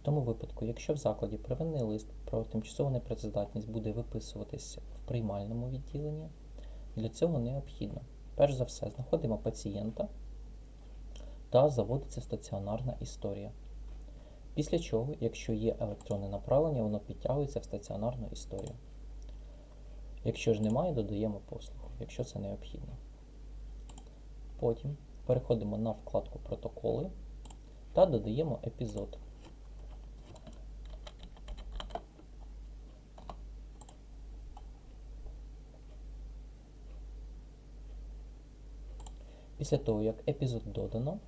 В тому випадку, якщо в закладі первинний лист про тимчасову непрацездатність буде виписуватись в приймальному відділенні, для цього необхідно, перш за все, знаходимо пацієнта та заводиться стаціонарна історія. Після чого, якщо є електронне направлення, воно підтягується в стаціонарну історію. Якщо ж немає, додаємо послугу, якщо це необхідно. Потім переходимо на вкладку Протоколи та додаємо епізод. Після того, як епізод додано,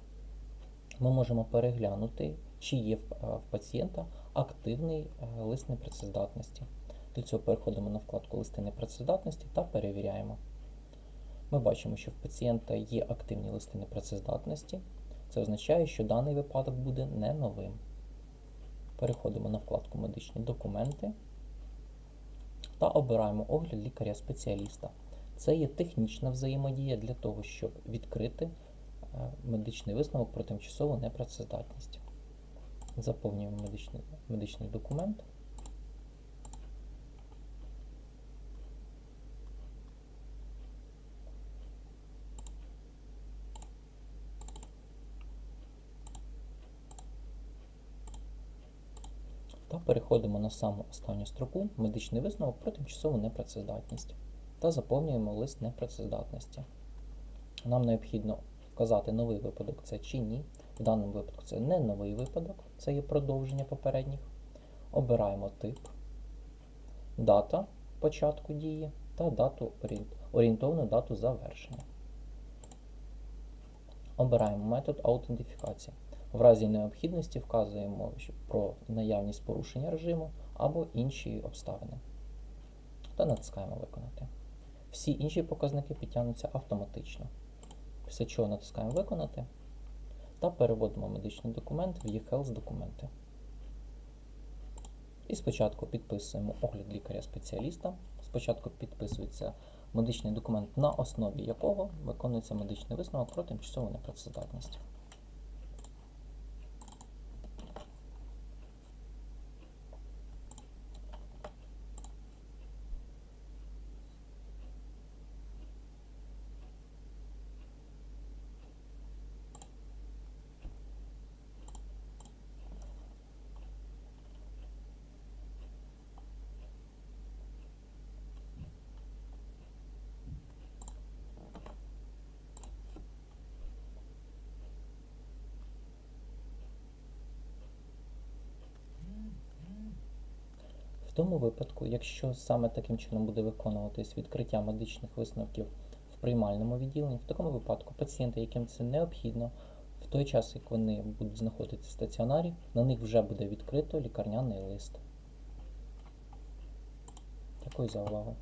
ми можемо переглянути, чи є в, е, пацієнта активний е, лист непрацездатності. Для цього переходимо на вкладку Листи непрацездатності та перевіряємо. Ми бачимо, що в пацієнта є активні листи непрацездатності. Це означає, що даний випадок буде не новим. Переходимо на вкладку Медичні документи та обираємо огляд лікаря-спеціаліста. Це є технічна взаємодія для того, щоб відкрити е, медичний висновок про тимчасову непрацездатність. Заповнюємо медичний, медичний документ. Та переходимо на саму останню строку медичний висновок про тимчасову непрацездатність та заповнюємо лист непрацездатності. Нам необхідно вказати новий випадок це чи ні. В даному випадку це не новий випадок, це є продовження попередніх. Обираємо тип, дата початку дії та дату орієнтовну дату завершення. Обираємо метод аутентифікації. В разі необхідності вказуємо про наявність порушення режиму або інші обставини. Та натискаємо Виконати. Всі інші показники підтягнуться автоматично. Після чого натискаємо Виконати та переводимо медичний документ в eHealth документи. І спочатку підписуємо огляд лікаря-спеціаліста. Спочатку підписується медичний документ, на основі якого виконується медичний висновок про тимчасову непрацездатність. В тому випадку, якщо саме таким чином буде виконуватись відкриття медичних висновків в приймальному відділенні, в такому випадку пацієнти, яким це необхідно, в той час, як вони будуть знаходитися в стаціонарі, на них вже буде відкрито лікарняний лист. Дякую за увагу.